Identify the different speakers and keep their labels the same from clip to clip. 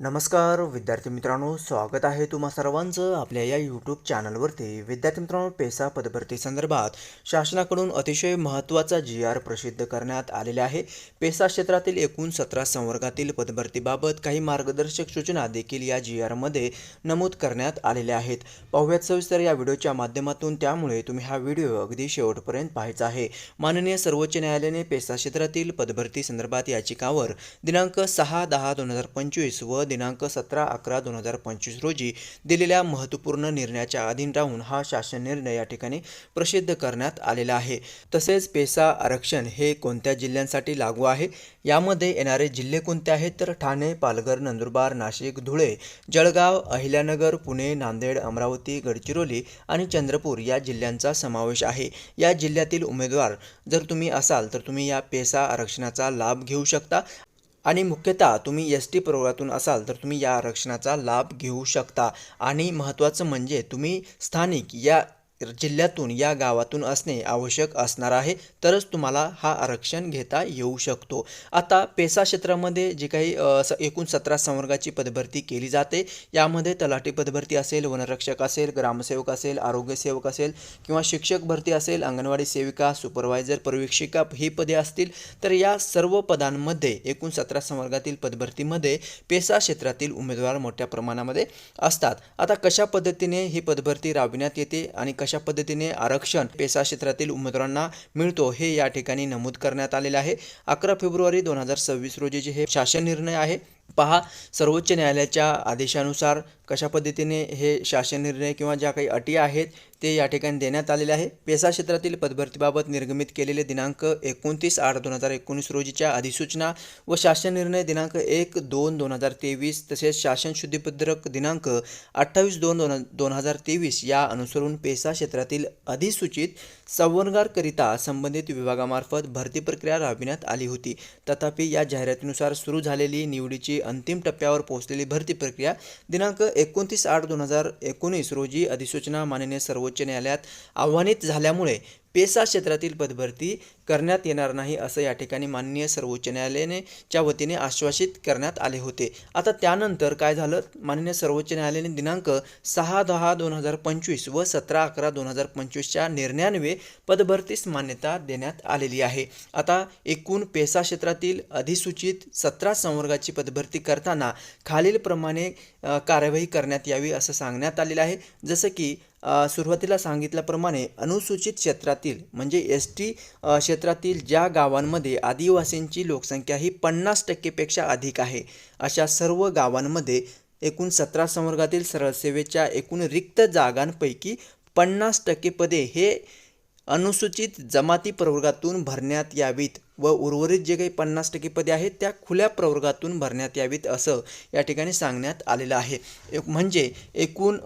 Speaker 1: नमस्कार विद्यार्थी मित्रांनो स्वागत आहे तुम्हा सर्वांचं आपल्या या यूट्यूब चॅनलवरती विद्यार्थी मित्रांनो पेसा पदभरती संदर्भात शासनाकडून अतिशय महत्त्वाचा जी आर प्रसिद्ध करण्यात आलेला आहे. पेसा क्षेत्रातील एकूण सतरा संवर्गातील पदभरतीबाबत काही मार्गदर्शक सूचना देखील या जी आरमध्ये नमूद करण्यात आलेल्या आहेत. पाहुयात सविस्तर या व्हिडिओच्या माध्यमातून. त्यामुळे तुम्ही हा व्हिडिओ अगदी शेवटपर्यंत पाहायचा आहे. माननीय सर्वोच्च न्यायालयाने पेसा क्षेत्रातील पदभरती संदर्भात याचिकावर दिनांक सहा दहा दोन हजार पंचवीस व दिनांक सतरा अकरा दोन हजार पंचवीस रोजी दिलेल्या महत्त्वपूर्ण निर्णयाच्या अधीन राहून हा शासन निर्णय या ठिकाणी प्रसिद्ध करण्यात आलेला आहे. तसेच पेसा आरक्षण हे कोणत्या जिल्ह्यांसाठी लागू आहे? यामध्ये येणारे जिल्हे कोणते आहेत? तर ठाणे पालघर नंदुरबार नाशिक धुळे जळगाव अहिल्यानगर पुणे नांदेड अमरावती गडचिरोली आणि चंद्रपूर या जिल्ह्यांचा समावेश आहे. या जिल्ह्यातील उमेदवार जर तुम्ही असाल तर तुम्ही या पेसा आरक्षणाचा लाभ घेऊ शकता. आणि मुख्यतः तुम्ही एस टी प्रवर्गातून असाल तर तुम्ही या आरक्षणाचा लाभ घेऊ शकता. आणि महत्त्वाचं म्हणजे तुम्ही स्थानिक या जिल्ह्यातून या गावातून असणे आवश्यक असणार आहे तरच तुम्हाला हा आरक्षण घेता येऊ शकतो. आता पेसा क्षेत्रामध्ये जी काही एकूण सतरा संवर्गाची पदभरती केली जाते. यामध्ये तलाठी पदभरती असेल वनरक्षक असेल ग्रामसेवक असेल आरोग्यसेवक असेल किंवा शिक्षक भरती असेल अंगणवाडी सेविका सुपरवायझर पर्यवेक्षिका ही पदे असतील. तर या सर्व पदांमध्ये एकूण सतरा संवर्गातील पदभरतीमध्ये पेसा क्षेत्रातील उमेदवार मोठ्या प्रमाणामध्ये असतात. आता कशा पद्धतीने ही पदभरती राबविण्यात येते आणि कशा पद्धतीने आरक्षण पेसा क्षेत्रातील उमेदवारांना मिळतो हे या ठिकाणी नमूद करण्यात आलेले आहे. अकरा फेब्रुवारी दोन हजार सव्वीस रोजीचे हे शासन निर्णय आहे पहा सर्वोच्च न्यायालयाच्या आदेशानुसार कशा पद्धतीने हे शासन निर्णय किंवा ज्या काही अटी आहेत ते या ठिकाणी देण्यात आलेले आहे. पेसा क्षेत्रातील पदभरतीबाबत निर्गमित केलेले दिनांक एकोणतीस आठ दोन हजार एकोणीस रोजीच्या अधिसूचना व शासन निर्णय दिनांक एक दोन दोन हजार तेवीस तसेच शासन शुद्धीपत्रक दिनांक अठ्ठावीस दोन दोन दोन हजार तेवीस या अनुसरून पेसा क्षेत्रातील अधिसूचित संवर्गाकरिता संबंधित विभागामार्फत भरती प्रक्रिया राबविण्यात आली होती. तथापि या जाहिरातीनुसार सुरू झालेली निवडीची अंतिम टप्प्यावर पोहोचलेली भरती प्रक्रिया दिनांक एकोणतीस आठ दोन हजार एकोणीस रोजी अधिसूचना माननीय सर्वोच्च न्यायालयात आव्हानित झाल्यामुळे पेसा क्षेत्रातील पदभरती करण्यात येणार नाही असं या ठिकाणी माननीय सर्वोच्च न्यायालयाने च्या वतीने आश्वासित करण्यात आले होते. आता त्यानंतर काय झालं? माननीय सर्वोच्च न्यायालयाने दिनांक सहा दहा दोन हजार पंचवीस व सतरा अकरा दोन हजार पंचवीसच्या निर्णयान्वये पदभरतीस मान्यता देण्यात आलेली आहे. आता एकूण पेसा क्षेत्रातील अधिसूचित सतरा संवर्गाची पदभरती करताना खालीलप्रमाणे कारवाई कार्यवाही करण्यात यावी असं सांगण्यात आलेलं आहे. जसं की सुरुवातीला सांगितल्याप्रमाणे अनुसूचित क्षेत्रातील म्हणजे एस टी क्षेत्रातील ज्या गावांमध्ये आदिवासींची लोकसंख्या ही पन्नास टक्केपेक्षा अधिक आहे अशा सर्व गावांमध्ये एकूण सतरा संवर्गातील सरळ सेवेच्या एकूण रिक्त जागांपैकी पन्नास टक्के पदे हे अनुसूचित जमाती प्रवर्गातून भरण्यात यावीत व उर्वरित जे काही पन्नास टक्के पदे आहेत त्या खुल्या प्रवर्गातून भरण्यात यावीत असं या ठिकाणी सांगण्यात आलेलं आहे. एक म्हणजे एकूण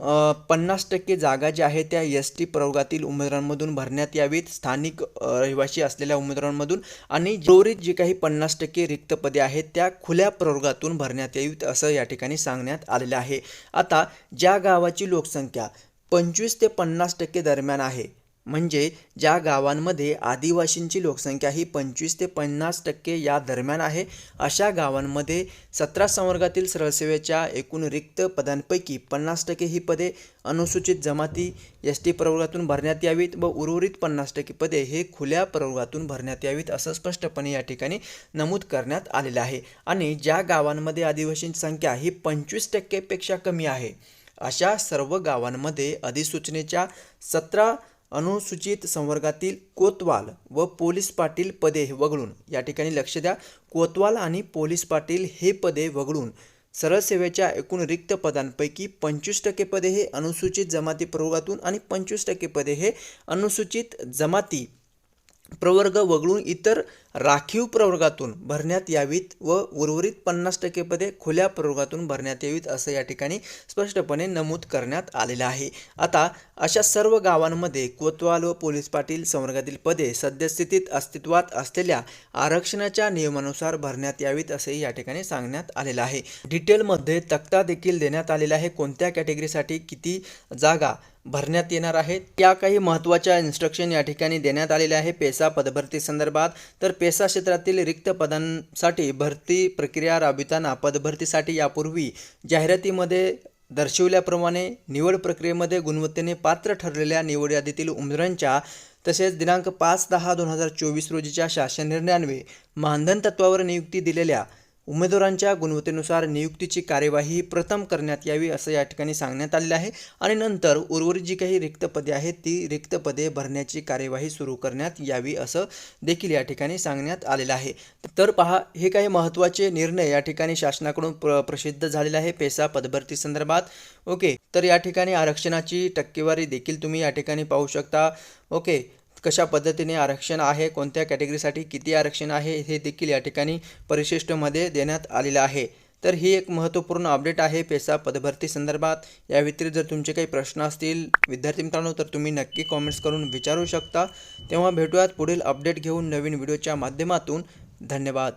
Speaker 1: पन्नास टक्के जागा ज्या आहेत त्या एस टी प्रवर्गातील उमेदवारांमधून भरण्यात यावीत. स्थानिक रहिवासी असलेल्या उमेदवारांमधून आणि उर्वरित जी काही पन्नास टक्के रिक्त पदे आहेत त्या खुल्या प्रवर्गातून भरण्यात यावीत असं या ठिकाणी सांगण्यात आलेलं आहे. आता ज्या गावाची लोकसंख्या पंचवीस ते पन्नास टक्के दरम्यान आहे म्हणजे ज्या गावांमध्ये आदिवासींची लोकसंख्या ही पंचवीस ते पन्नास टक्के या दरम्यान आहे अशा गावांमध्ये सतरा संवर्गातील सरळसेवेच्या एकूण रिक्त पदांपैकी पन्नास टक्के ही पदे अनुसूचित जमाती एस टी प्रवर्गातून भरण्यात यावीत व उर्वरित पन्नास टक्के पदे हे खुल्या प्रवर्गातून भरण्यात यावीत असं स्पष्टपणे या ठिकाणी नमूद करण्यात आलेलं आहे. आणि ज्या गावांमध्ये आदिवासींची संख्या ही पंचवीस टक्केपेक्षा कमी आहे अशा सर्व गावांमध्ये अधिसूचनेच्या सतरा अनुसूचित संवर्गातील कोतवाल व पोलीस पाटील पदे वगळून. या ठिकाणी लक्ष द्या. कोतवाल आणि पोलीस पाटील हे पदे वगळून सरळ सेवेच्या एकूण रिक्त पदांपैकी पंचवीस टक्के पदे हे अनुसूचित जमाती प्रवर्गातून आणि पंचवीस टक्के पदे हे अनुसूचित जमाती प्रवर्ग वगळून इतर राखीव प्रवर्गातून भरण्यात यावीत व उर्वरित पन्नास टक्के पदे खुल्या प्रवर्गातून भरण्यात यावीत असं या ठिकाणी स्पष्टपणे नमूद करण्यात आलेलं आहे. आता अशा सर्व गावांमध्ये कोतवाल व पोलीस पाटील संवर्गातील पदे सद्यस्थितीत अस्तित्वात असलेल्या आरक्षणाच्या नियमानुसार भरण्यात यावीत असंही या ठिकाणी सांगण्यात आलेलं आहे. डिटेलमध्ये तक्ता देखील देण्यात आलेला आहे. कोणत्या कॅटेगरीसाठी किती जागा भरण्यात येणार आहेत त्या काही महत्त्वाच्या इन्स्ट्रक्शन या ठिकाणी देण्यात आलेल्या आहे. पेसा पदभरती संदर्भात. तर पेसा क्षेत्रातील रिक्त पदांसाठी भरती प्रक्रिया राबविताना पदभरतीसाठी यापूर्वी जाहिरातीमध्ये दर्शवल्याप्रमाणे निवड प्रक्रियेमध्ये गुणवत्तेने पात्र ठरलेल्या निवड यादीतील उमेदवारांच्या तसेच दिनांक पाच दहा दोन हजार चोवीस रोजीच्या शासन निर्णयान्वे मानधन तत्वावर नियुक्ती दिलेल्या उमेदवारांच्या गुणवत्तेनुसार नियुक्तीची कार्यवाही प्रथम करण्यात यावी असं या ठिकाणी सांगण्यात आलेलं आहे. आणि नंतर उर्वरित जी काही रिक्त पदे आहेत ती रिक्त पदे भरण्याची कार्यवाही सुरू करण्यात यावी असं देखील या ठिकाणी सांगण्यात आलेलं आहे. तर पहा हे काही महत्त्वाचे निर्णय या ठिकाणी शासनाकडून प्र प्रसिद्ध झालेला आहे पेसा पदभरती संदर्भात. ओके तर या ठिकाणी आरक्षणाची टक्केवारी देखील तुम्ही या ठिकाणी पाहू शकता. ओके कशा पद्धतीने आरक्षण आहे कोणत्या कॅटेगरीसाठी किती आरक्षण आहे हे देखील या ठिकाणी परिशिष्टमध्ये देण्यात आलेलं आहे. तर ही एक महत्त्वपूर्ण अपडेट आहे पेसा पदभरती संदर्भात. या व्यतिरिक्त जर तुमचे काही प्रश्न असतील विद्यार्थी मित्रांनो तर तुम्ही नक्की कॉमेंट्स करून विचारू शकता. तेव्हा भेटूयात पुढील अपडेट घेऊन नवीन व्हिडिओच्या माध्यमातून. धन्यवाद.